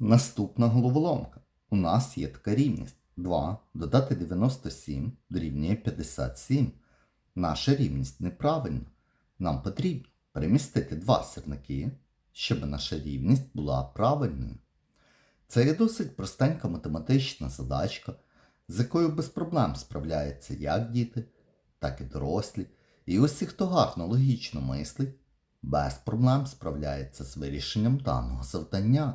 Наступна головоломка. У нас є така рівність. 2 додати 97 дорівнює 57. Наша рівність неправильна. Нам потрібно перемістити два сірники, щоб наша рівність була правильною. Це є досить простенька математична задачка, з якою без проблем справляються як діти, так і дорослі. І усі, хто гарно логічно мислить, без проблем справляється з вирішенням даного завдання.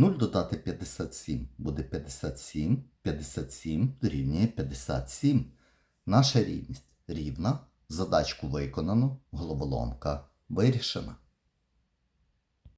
0 додати 57 буде 57, 57 дорівнює 57. Наша рівність рівна, задачку виконано, головоломка вирішена.